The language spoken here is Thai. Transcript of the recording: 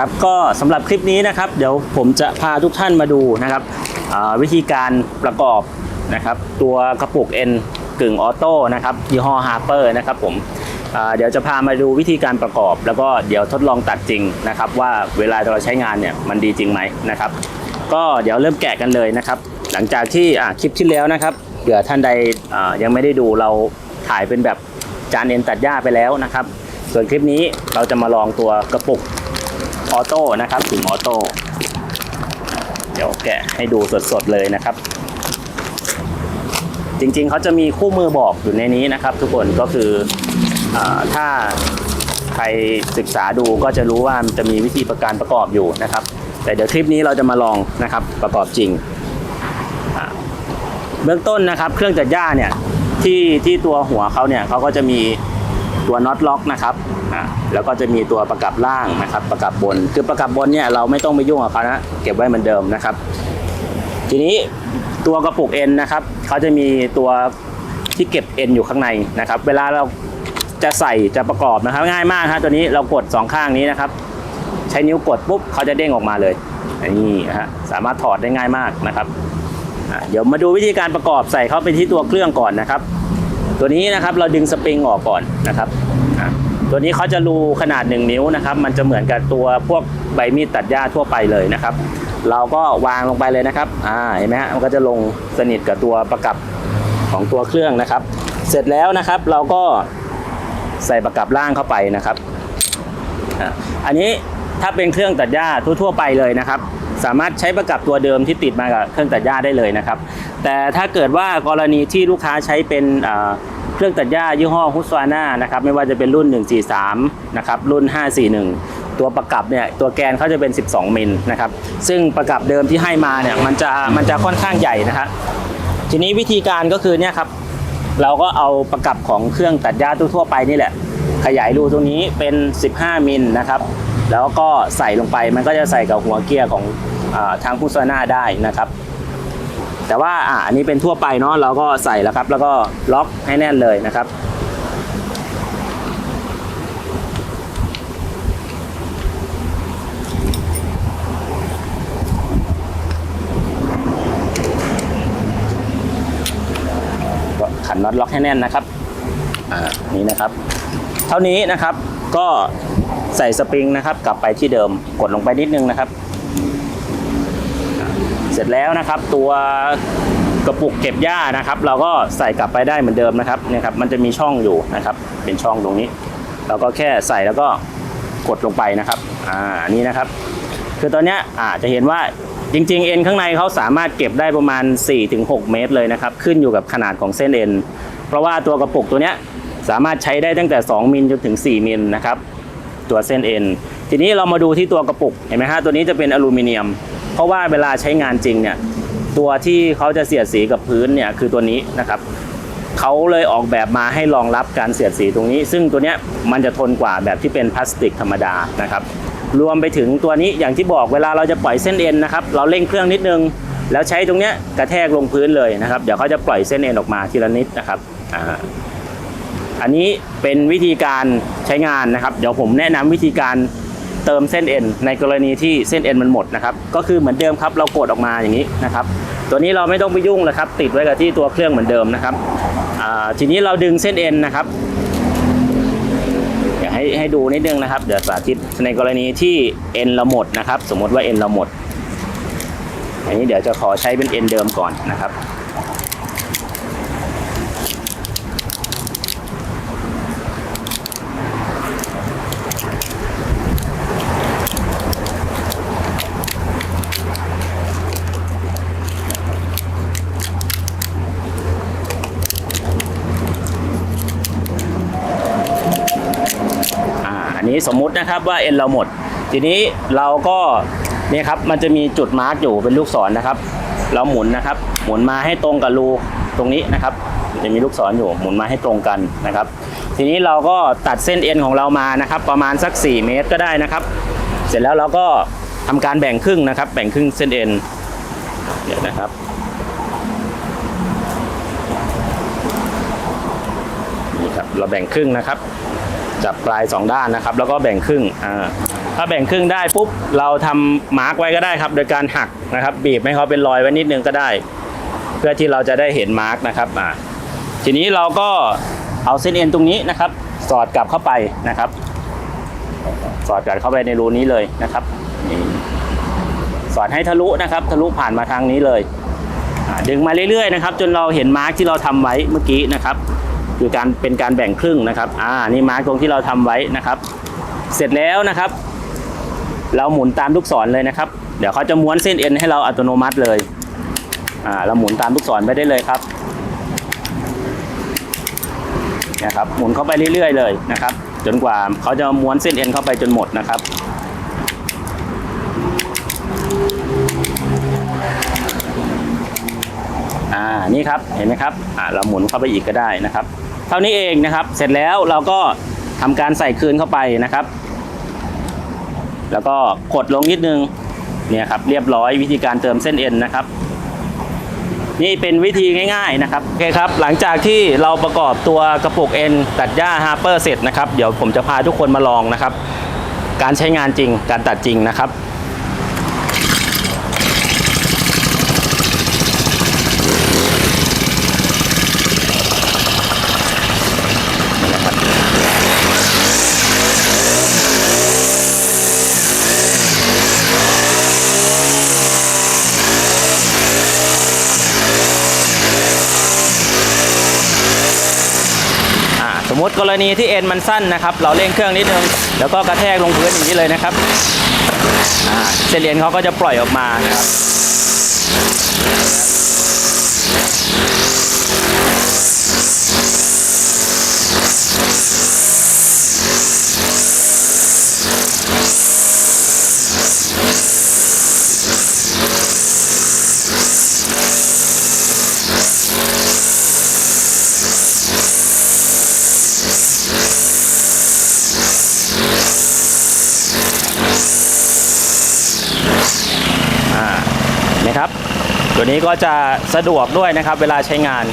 ครับก็สำหรับคลิปนี้นะครับ เดี๋ยวผมจะพาทุกท่านมาดูนะครับวิธีการประกอบนะครับตัวกระปุก N กึ่งออโต้นะครับยี่ห้อ Harper นะครับผมเดี๋ยวจะพามาดูวิธีการประกอบ แล้วก็เดี๋ยวทดลองตัดจริงนะครับ ว่าเวลาเราใช้งานเนี่ยมันดีจริงไหมนะครับ ก็เดี๋ยวเริ่มแกะกันเลยนะครับ หลังจากที่คลิปที่แล้วนะครับเผื่อท่านใดยังไม่ได้ดูเราถ่ายเป็นแบบจานเอ็นตัดหญ้าไปแล้วนะครับ ส่วนคลิปนี้เราจะมาลองตัวกระปุก ออโต้นะครับถึงออโต้เดี๋ยวแกะให้ดูสดๆเลยนะครับ จริงๆเขาจะมีคู่มือบอกอยู่ในนี้นะครับ ทุกคนก็คืออถ้าใครศึกษาดูก็จะรู้ว่ามันจะมีวิธีประการประกอบอยู่นะครับ แต่เดี๋ยวคลิปนี้เราจะมาลองนะครับประกอบจริงเบื้องต้นนะครับ เครื่องจัดหญ้าเนี่ยที่ที่ตัวหัวเขาเนี่ยเขาก็จะมี ตัวน็อตล็อกนะครับอ่าแล้วก็จะมีตัวประกับล่างนะครับ ประกับบน คือประกับบนเนี่ยเราไม่ต้องไปยุ่งกับเขานะเก็บไว้เหมือนเดิมนะครับ ทีนี้ตัวกระปุกเอ็นนะครับเขาจะมีตัวที่เก็บเอ็นอยู่ข้างในนะครับ เวลาเราจะใส่จะประกอบนะครับ ง่ายมากครับตัวนี้เรากดสองข้างนี้นะครับ ใช้นิ้วกดปุ๊บเขาจะเด้งออกมาเลยนี่นะฮะสามารถถอดได้ง่ายมากนะครับเดี๋ยวมาดูวิธีการประกอบใส่เข้าไปที่ตัวเครื่องก่อนนะครับ ตัวนี้นะครับเราดึงสปริงออกก่อนนะครับตัวนี้เขาจะรูขนาด 1 นิ้วนะครับ มันจะเหมือนกับตัวพวกใบมีดตัดหญ้าทั่วไปเลยนะครับ เราก็วางลงไปเลยนะครับอ่าเห็นไหมฮะมันก็จะลงสนิทกับตัวประกับของตัวเครื่องนะครับ เสร็จแล้วนะครับเราก็ใส่ประกับล่างเข้าไปนะครับอันนี้ถ้าเป็นเครื่องตัดหญ้าทั่วๆไปเลยนะครับ สามารถใช้ประกับตัวเดิมที่ติดมากับเครื่องตัดหญ้าได้เลยนะครับ แต่ถ้าเกิดว่ากรณีที่ลูกค้าใช้เป็นเครื่องตัดหญ้ายี่ห้อฮุสวาน่านะครับไม่ว่าจะเป็นรุ่น 143 นะครับรุ่น 541 ตัวประกับเนี่ยตัวแกนเขาจะเป็น 12 มิลนะครับซึ่งประกับเดิมที่ให้มาเนี่ยมันจะมันจะค่อนข้างใหญ่นะครับทีนี้วิธีการก็คือเนี่ยครับเราก็เอาประกับของเครื่องตัดหญ้าทั่วไปนี่แหละ ขยายรูตรงนี้เป็น 15 มิลนะครับแล้วก็ใส่ลงไปมันก็จะใส่กับหัวเกียร์ของอทางพุซาน่าได้นะครับ แต่ว่าอ่าอันนี้เป็นทั่วไปเนาะเราก็ใส่แล้วครับ แล้วก็ล็อกให้แน่นเลยนะครับก็ขันน็อตล็อกให้แน่นนะครับอ่านี่นะครับ เท่านี้นะครับก็ใส่สปริงนะครับ กลับไปที่เดิมกดลงไปนิดนึงนะครับ เสร็จแล้วนะครับตัวกระปุกเก็บหญ้านะครับ เราก็ใส่กลับไปได้เหมือนเดิมนะครับเนี่ยครับมันจะมีช่องอยู่นะครับ เป็นช่องตรงนี้ เราก็แค่ใส่แล้วก็กดลงไปนะครับอ่านี่นะครับ คือตอนนี้อ่าจะเห็นว่าจริงๆเอ็นข้างในเขาสามารถเก็บได้ประมาณ 4-6 เมตรเลยนะครับ ขึ้นอยู่กับขนาดของเส้นเอ็นเพราะว่าตัวกระปุกตัวเนี้ยสามารถใช้ได้ตั้งแต่ 2 มิลจนถึง 4 มิลนะครับ ตัวเส้นเอ็นทีนี้เรามาดูที่ตัวกระปุกเห็นไหมฮะตัวนี้จะเป็นอลูมิเนียม เพราะว่าเวลาใช้งานจริงเนี่ยตัวที่เขาจะเสียดสีกับพื้นเนี่ยคือตัวนี้นะครับเขาเลยออกแบบมาให้รองรับการเสียดสีตรงนี้ ซึ่งตัวเนี้ยมันจะทนกว่าแบบที่เป็นพลาสติกธรรมดานะครับรวมไปถึงตัวนี้อย่างที่บอกเวลาเราจะปล่อยเส้นเอ็นนะครับเราเร่งเครื่องนิดนึง แล้วใช้ตรงเนี้ยกระแทกลงพื้นเลยนะครับเดี๋ยวเขาจะปล่อยเส้นเอ็นออกมาทีละนิดนะครับอ่าอันนี้เป็นวิธีการใช้งานนะครับ เดี๋ยวผมแนะนำวิธีการ เติมเส้นเอ็นในกรณีที่เส้นเอ็นมันหมดนะครับก็คือเหมือนเดิมครับเรากดออกมาอย่างนี้นะครับตัวนี้เราไม่ต้องไปยุ่งเลยครับติดไว้กับที่ตัวเครื่องเหมือนเดิมนะครับทีนี้เราดึงเส้นเอ็นนะครับเดี๋ยวให้ให้ดูนิดนึงนะครับเดี๋ยวสาธิตในกรณีที่เอ็นเราหมดนะครับ สมมติว่าเอ็นเราหมดอันนี้เดี๋ยวจะขอใช้เป็นเอ็นเดิมก่อนนะครับ นี้สมมุตินะครับว่าเอ็นเราหมด ทีนี้เราก็เนี่ยครับมันจะมีจุดมาร์กอยู่เป็นลูกศรนะครับ เราหมุนนะครับ หมุนมาให้ตรงกับรูตรงนี้นะครับ จะมีลูกศรอยู่หมุนมาให้ตรงกันนะครับ ทีนี้เราก็ตัดเส้นเอ็นของเรามานะครับ ประมาณสัก 4 เมตรก็ได้นะครับ เสร็จแล้วเราก็ทำการแบ่งครึ่งนะครับ แบ่งครึ่งเส้นเอ็นเดี๋ยวนะครับนี่ครับเราแบ่งครึ่งนะครับ จับปลายสองด้านนะครับ แล้วก็แบ่งครึ่งอ่าถ้าแบ่งครึ่งได้ปุ๊บเราทำมาร์กไว้ก็ได้ครับ โดยการหักนะครับ บีบให้เขาเป็นรอยไว้นิดนึงก็ได้ เพื่อที่เราจะได้เห็นมาร์กนะครับอ่าทีนี้เราก็เอาเส้นเอ็นตรงนี้นะครับ สอดกลับเข้าไปนะครับ สอดกลับเข้าไปในรูนี้เลยนะครับนี่สอดให้ทะลุนะครับ ทะลุผ่านมาทางนี้เลยดึงมาเรื่อยๆนะครับ จนเราเห็นมาร์กที่เราทำไว้เมื่อกี้นะครับ คือการเป็นการแบ่งครึ่งนะครับ อ่า นี่มาร์กตรงที่เราทำไว้นะครับ เสร็จแล้วนะครับ เราหมุนตามลูกศรเลยนะครับ เดี๋ยวเขาจะม้วนเส้นเอ็นให้เราอัตโนมัติเลย อ่า เราหมุนตามลูกศรไปได้เลยครับเนี่ยครับ หมุนเข้าไปเรื่อยๆเลยนะครับ จนกว่าเขาจะม้วนเส้นเอ็นเข้าไปจนหมดนะครับอ่านี่ครับเห็นไหมครับอ่าเราหมุนเข้าไปอีกก็ได้นะครับ เท่านี้เองนะครับ เสร็จแล้วเราก็ทำการใส่คืนเข้าไปนะครับ แล้วก็กดลงนิดนึงเนี่ยครับเรียบร้อยวิธีการเติมเส้นเอ็นนะครับ นี่เป็นวิธีง่ายๆนะครับโอเคครับ หลังจากที่เราประกอบตัวกระปุกเอ็นตัดหญ้าฮาร์เปอร์เสร็จนะครับ เดี๋ยวผมจะพาทุกคนมาลองนะครับ การใช้งานจริงการตัดจริงนะครับ มมติกรณีที่เอ็นมันสั้นนะครับ เราเร่งเครื่องนิดนึงแล้วก็กระแทกลงพื้นอย่างนี้เลยนะครับเซเลียนเขาก็จะปล่อยออกมานะครับ ตัวนี้ก็จะสะดวกด้วยนะครับเวลาใช้งาน